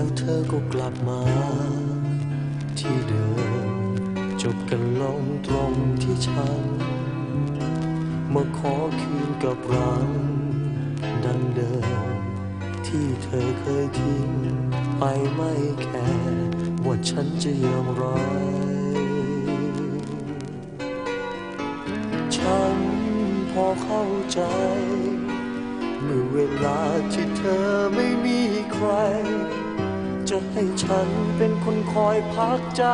แล้วเธอก็กลับมา ที่เดิม จบกันลงตรงที่ฉัน มาขอคืนกับรังดังเดิม ที่เธอเคยทิ้งไปไม่แค่ว่าฉันจะยอมร้ายฉันพอเข้าใจ เมื่อเวลาที่เธอไม่มีใคร จะให้ฉันเป็นคนคอยพักใจ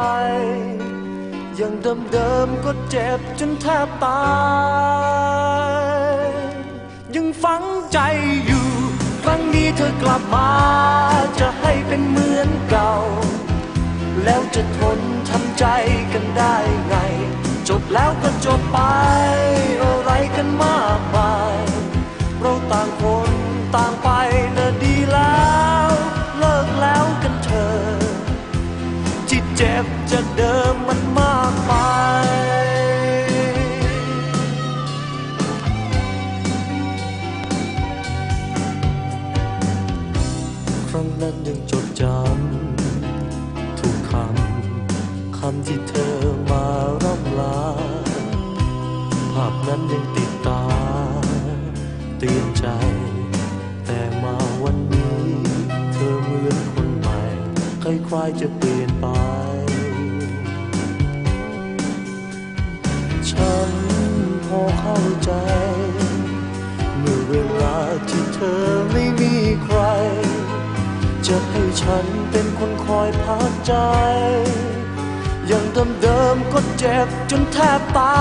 อย่างเดิมๆก็เจ็บจนแทบตาย ยังฝังใจอยู่ ครั้งนี้เธอกลับมา จะให้เป็นเหมือนเก่า แล้วจะทนทำใจกันได้ไง จบแล้วก็จบไป เจ็บจากเดิมมันมากไปครั้งนั้นยังจดจำทุกคำคำที่เธอมาร่ำลา ภาพนั้นยังติดตาเตือนใจ แต่มาวันนี้ เธอเหมือนคนใหม่คล้ายๆจะเปลี่ยน อเข้าใจ เมื่อเวลาที่เธอไม่มีใคร จะให้ฉันเป็นคนคอยพักใจ อย่างเดิมๆก็เจ็บจนแทบตา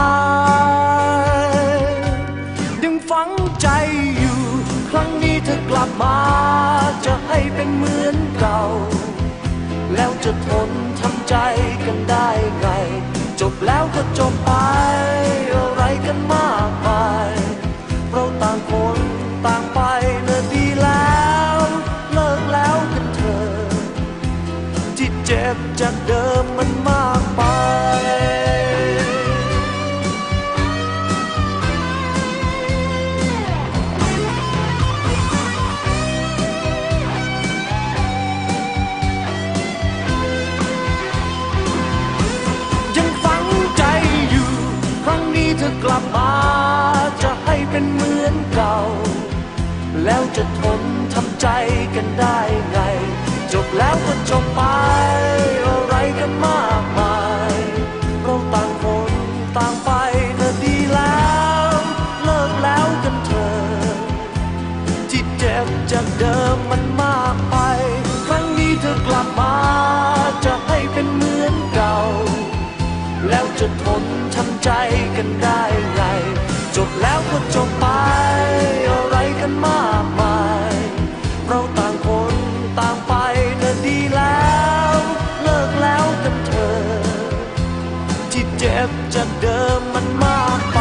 ยยังฝังใจอยู่ ครั้งนี้เธอกลับมา จะให้เป็นเหมือนเก่า แล้วจะทนทำใจกันได้ไง จบแล้วก็จบไป็บจากเดิมมันมากไป ยังฝังใจอยู่ ครั้งนี้เธอกลับมา จะให้เป็นเหมือนเก่า แล้วจะทนทำใจกันได้ไง จบแล้วก็จบไป อะไรกันมากมายเราต่างคนต่างไปเนะดีแล้ว เลิกแล้วกันเถอะที่เจ็บจากเดิมมันมากไป ครั้งนี้เธอกลับมา จะให้เป็นเหมือนเก่า แล้วจะทนทำใจกันได้ไง จบแล้วก็จบไป อะไรกันมากมาย ที่เจ็บจากเดิมมันมากไป